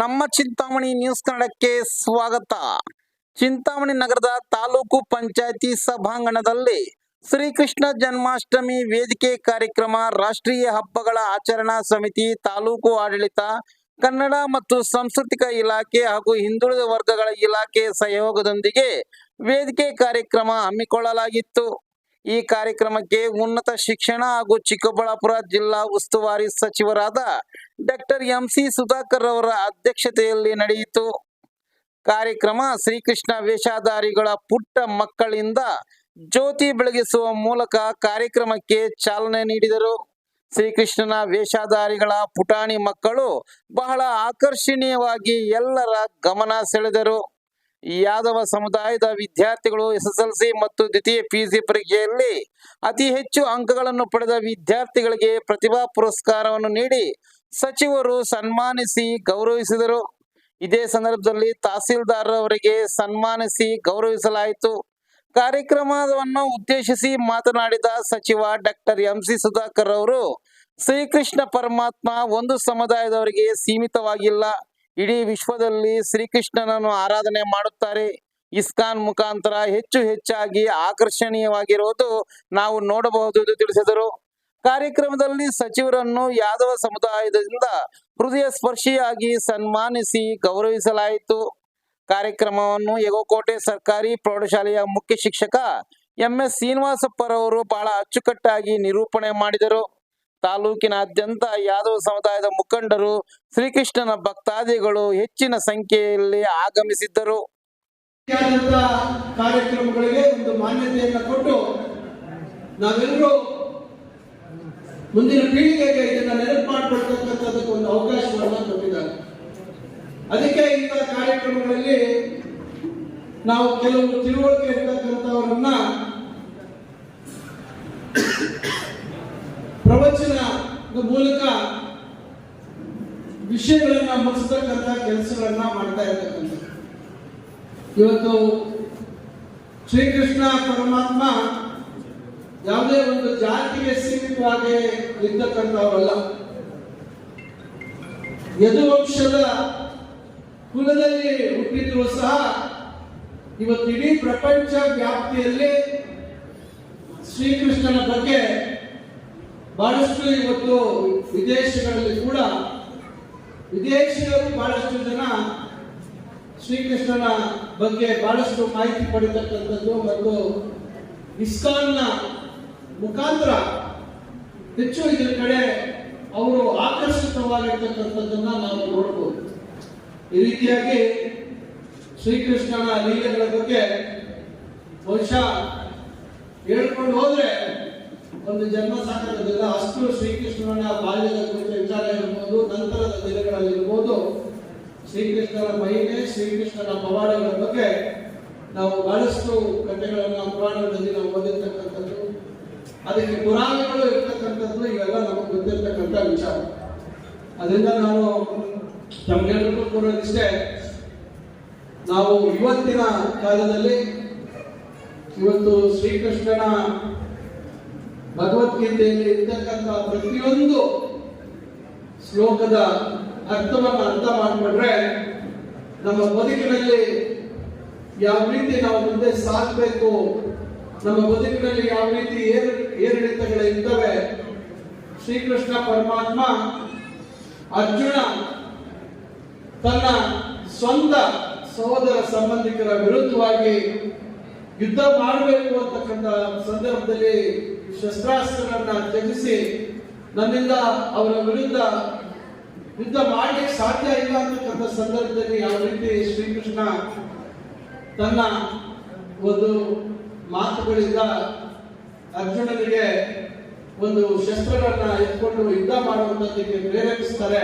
ನಮ್ಮ ಚಿಂತಾಮಣಿ ನ್ಯೂಸ್ ಕನ್ನಡಕ್ಕೆ ಸ್ವಾಗತ. ಚಿಂತಾಮಣಿ ನಗರದ ತಾಲೂಕು ಪಂಚಾಯತಿ ಸಭಾಂಗಣದಲ್ಲಿ ಶ್ರೀಕೃಷ್ಣ ಜನ್ಮಾಷ್ಟಮಿ ವೇದಿಕೆ ಕಾರ್ಯಕ್ರಮ ರಾಷ್ಟ್ರೀಯ ಹಬ್ಬಗಳ ಆಚರಣಾ ಸಮಿತಿ ತಾಲೂಕು ಆಡಳಿತ, ಕನ್ನಡ ಮತ್ತು ಸಾಂಸ್ಕೃತಿಕ ಇಲಾಖೆ ಹಾಗೂ ಹಿಂದುಳಿದ ವರ್ಗಗಳ ಇಲಾಖೆ ಸಹಯೋಗದೊಂದಿಗೆ ವೇದಿಕೆ ಕಾರ್ಯಕ್ರಮ ಹಮ್ಮಿಕೊಳ್ಳಲಾಗಿತ್ತು. ಈ ಕಾರ್ಯಕ್ರಮಕ್ಕೆ ಉನ್ನತ ಶಿಕ್ಷಣ ಹಾಗೂ ಚಿಕ್ಕಬಳ್ಳಾಪುರ ಜಿಲ್ಲಾ ಉಸ್ತುವಾರಿ ಸಚಿವರಾದ ಡಾಕ್ಟರ್ ಎಂ ಸಿ ಸುಧಾಕರ್ ಅವರ ಅಧ್ಯಕ್ಷತೆಯಲ್ಲಿ ನಡೆಯಿತು. ಕಾರ್ಯಕ್ರಮ ಶ್ರೀಕೃಷ್ಣ ವೇಷಧಾರಿಗಳ ಪುಟ್ಟ ಮಕ್ಕಳಿಂದ ಜ್ಯೋತಿ ಬೆಳಗಿಸುವ ಮೂಲಕ ಕಾರ್ಯಕ್ರಮಕ್ಕೆ ಚಾಲನೆ ನೀಡಿದರು. ಶ್ರೀಕೃಷ್ಣನ ವೇಷಧಾರಿಗಳ ಪುಟಾಣಿ ಮಕ್ಕಳು ಬಹಳ ಆಕರ್ಷಣೀಯವಾಗಿ ಎಲ್ಲರ ಗಮನ ಸೆಳೆದರು. ಯಾದವ ಸಮುದಾಯದ ವಿದ್ಯಾರ್ಥಿಗಳು ಎಸ್ಎಸ್ಎಲ್ಸಿ ಮತ್ತು ದ್ವಿತೀಯ ಪಿಯುಸಿ ಪರೀಕ್ಷೆಯಲ್ಲಿ ಅತಿ ಹೆಚ್ಚು ಅಂಕಗಳನ್ನು ಪಡೆದ ವಿದ್ಯಾರ್ಥಿಗಳಿಗೆ ಪ್ರತಿಭಾ ಪುರಸ್ಕಾರವನ್ನು ನೀಡಿ ಸಚಿವರು ಸನ್ಮಾನಿಸಿ ಗೌರವಿಸಿದರು. ಇದೇ ಸಂದರ್ಭದಲ್ಲಿ ತಹಸೀಲ್ದಾರ್ ಅವರಿಗೆ ಸನ್ಮಾನಿಸಿ ಗೌರವಿಸಲಾಯಿತು. ಕಾರ್ಯಕ್ರಮವನ್ನು ಉದ್ದೇಶಿಸಿ ಮಾತನಾಡಿದ ಸಚಿವ ಡಾಕ್ಟರ್ ಎಂ ಸಿ ಸುಧಾಕರ್ ಅವರು, ಶ್ರೀಕೃಷ್ಣ ಪರಮಾತ್ಮ ಒಂದು ಸಮುದಾಯದವರಿಗೆ ಸೀಮಿತವಾಗಿಲ್ಲ. ಇಡೀ ವಿಶ್ವದಲ್ಲಿ ಶ್ರೀಕೃಷ್ಣನನ್ನು ಆರಾಧನೆ ಮಾಡುತ್ತಾರೆ. ಇಸ್ಕಾನ್ ಮುಖಾಂತರ ಹೆಚ್ಚು ಹೆಚ್ಚಾಗಿ ಆಕರ್ಷಣೀಯವಾಗಿರುವುದು ನಾವು ನೋಡಬಹುದು ಎಂದು ತಿಳಿಸಿದರು. ಕಾರ್ಯಕ್ರಮದಲ್ಲಿ ಸಚಿವರನ್ನು ಯಾದವ ಸಮುದಾಯದಿಂದ ಹೃದಯ ಸ್ಪರ್ಶಿಯಾಗಿ ಸನ್ಮಾನಿಸಿ ಗೌರವಿಸಲಾಯಿತು. ಕಾರ್ಯಕ್ರಮವನ್ನು ಯಗೋಕೋಟೆ ಸರ್ಕಾರಿ ಪ್ರೌಢಶಾಲೆಯ ಮುಖ್ಯ ಶಿಕ್ಷಕ ಎಂ ಎಸ್ ಶ್ರೀನಿವಾಸಪ್ಪರವರು ಬಹಳ ಅಚ್ಚುಕಟ್ಟಾಗಿ ನಿರೂಪಣೆ ಮಾಡಿದರು. ತಾಲೂಕಿನಾದ್ಯಂತ ಯಾದವ ಸಮುದಾಯದ ಮುಖಂಡರು ಶ್ರೀಕೃಷ್ಣನ ಭಕ್ತಾದಿಗಳು ಹೆಚ್ಚಿನ ಸಂಖ್ಯೆಯಲ್ಲಿ ಆಗಮಿಸಿದ್ದರು. ಕಾರ್ಯಕ್ರಮಗಳಿಗೆ ಒಂದು ಮಾನ್ಯತೆಯನ್ನು ಕೊಟ್ಟು ನಾವೆಲ್ಲರೂ ಮುಂದಿನ ಪೀಳಿಗೆಗೆ ಇದನ್ನ ನೆನಪು ಮಾಡಿಕೊಡ್ತಕ್ಕಂಥದ್ದಕ್ಕೆ ಒಂದು ಅವಕಾಶವನ್ನು ಕೊಟ್ಟಿದ್ದಾರೆ. ಅದಕ್ಕೆ ಇಂಥ ಕಾರ್ಯಕ್ರಮಗಳಲ್ಲಿ ನಾವು ಕೆಲವು ತಿಳುವಳಿಕೆ ಇರ್ತಕ್ಕಂಥವರನ್ನ ಮೂಲಕ ವಿಷಯಗಳನ್ನ ಮುಗಿಸ್ತಕ್ಕಂಥ ಕೆಲಸಗಳನ್ನ ಮಾಡ್ತಾ ಇರ್ತಕ್ಕಂಥ ಇವತ್ತು ಶ್ರೀಕೃಷ್ಣ ಪರಮಾತ್ಮ ಯಾವುದೇ ಒಂದು ಜಾತಿಗೆ ಸೀಮಿತವಾಗಿ ಇರ್ತಕ್ಕಂಥವರಲ್ಲ. ಯದುವಂಶದ ಕುಲದಲ್ಲಿ ಹುಟ್ಟಿದ್ರು ಸಹ ಇವತ್ತು ಇಡೀ ಪ್ರಪಂಚ ವ್ಯಾಪ್ತಿಯಲ್ಲಿ ಶ್ರೀಕೃಷ್ಣನ ಬಗ್ಗೆ ಬಹಳಷ್ಟು ಇವತ್ತು ವಿದೇಶಗಳಲ್ಲಿ ಕೂಡ ವಿದೇಶಿಯರು ಬಹಳಷ್ಟು ಜನ ಶ್ರೀಕೃಷ್ಣನ ಬಗ್ಗೆ ಬಹಳಷ್ಟು ಮಾಹಿತಿ ಪಡೆತಕ್ಕಂಥದ್ದು ಮತ್ತು ಇಸ್ಕಾನ್ನ ಮುಖಾಂತರ ಹೆಚ್ಚು ಇದರ ಕಡೆ ಅವರು ಆಕರ್ಷಿತವಾಗಿರ್ತಕ್ಕಂಥದ್ದನ್ನ ನಾವು ನೋಡಬಹುದು ಈ ರೀತಿಯಾಗಿ ಶ್ರೀಕೃಷ್ಣನ ಲೀಲೆಗಳ ಬಗ್ಗೆ ಬಹುಶಃ ಹೇಳ್ಕೊಂಡು ಹೋದ್ರೆ ಒಂದು ಜನ್ಮ ಸಾಕಾಗೋದಿಲ್ಲ ಅಷ್ಟು ಶ್ರೀಕೃಷ್ಣನ ಬಾಲ್ಯದ ಕುರಿತ ವಿಚಾರ ಇರ್ಬೋದು, ನಂತರದ ದಿನಗಳಲ್ಲಿರ್ಬೋದು. ಶ್ರೀಕೃಷ್ಣನ ಮಹಿಮೆ, ಶ್ರೀಕೃಷ್ಣನ ಪವಾಡಗಳ ಬಗ್ಗೆ ನಾವು ಬಹಳಷ್ಟು ಕಥೆಗಳನ್ನು ಪುರಾಣದಲ್ಲಿ ನಾವು ಓದಿರ್ತಕ್ಕಂಥದ್ದು. ಅದಕ್ಕೆ ಪುರಾಣಗಳು ಇರ್ತಕ್ಕಂಥದ್ದು ಇವೆಲ್ಲ ನಮಗೆ ಗೊತ್ತಿರ್ತಕ್ಕಂಥ ವಿಚಾರ. ಅದರಿಂದ ನಾನು ತಮಗೆಲ್ಲರಿಗೂ ಕೂರೋದಿಷ್ಟೇ ನಾವು ಇವತ್ತಿನ ಕಾಲದಲ್ಲಿ ಇವತ್ತು ಶ್ರೀಕೃಷ್ಣನ ಭಗವದ್ಗೀತೆಯಲ್ಲಿ ಇರ್ತಕ್ಕಂಥ ಪ್ರತಿಯೊಂದು ಶ್ಲೋಕದ ಅರ್ಥವನ್ನು ಅರ್ಥ ಮಾಡಿಕೊಂಡ್ರೆ ನಮ್ಮ ಬದುಕಿನಲ್ಲಿ ಯಾವ ರೀತಿ ನಾವು ಮುಂದೆ ಸಾಗಬೇಕು, ನಮ್ಮ ಬದುಕಿನಲ್ಲಿ ಯಾವ ರೀತಿ ಏರು, ಏರಿಳಿತಗಳು ಇರ್ತವೆ, ಶ್ರೀಕೃಷ್ಣ ಪರಮಾತ್ಮ ಅರ್ಜುನ ತನ್ನ ಸ್ವಂತ ಸಹೋದರ ಸಂಬಂಧಿಕರ ವಿರುದ್ಧವಾಗಿ ಯುದ್ಧ ಮಾಡಬೇಕು ಅಂತಕ್ಕಂಥ ಸಂದರ್ಭದಲ್ಲಿ ಶಸ್ತ್ರಾಸ್ತ್ರಗಳನ್ನ ತ್ಯಜಿಸಿ ನನ್ನಿಂದ ಅವರ ವಿರುದ್ಧ ಯುದ್ಧ ಮಾಡಲಿಕ್ಕೆ ಸಾಧ್ಯ ಇಲ್ಲ ಅಂತಕ್ಕಂಥ ಸಂದರ್ಭದಲ್ಲಿ ಯಾವ ರೀತಿ ಶ್ರೀಕೃಷ್ಣ ತನ್ನ ಒಂದು ಮಾತುಗಳಿಂದ ಅರ್ಜುನನಿಗೆ ಒಂದು ಶಸ್ತ್ರಗಳನ್ನ ಎತ್ಕೊಂಡು ಯುದ್ಧ ಮಾಡುವಂತದ್ದಕ್ಕೆ ಪ್ರೇರೇಪಿಸ್ತಾರೆ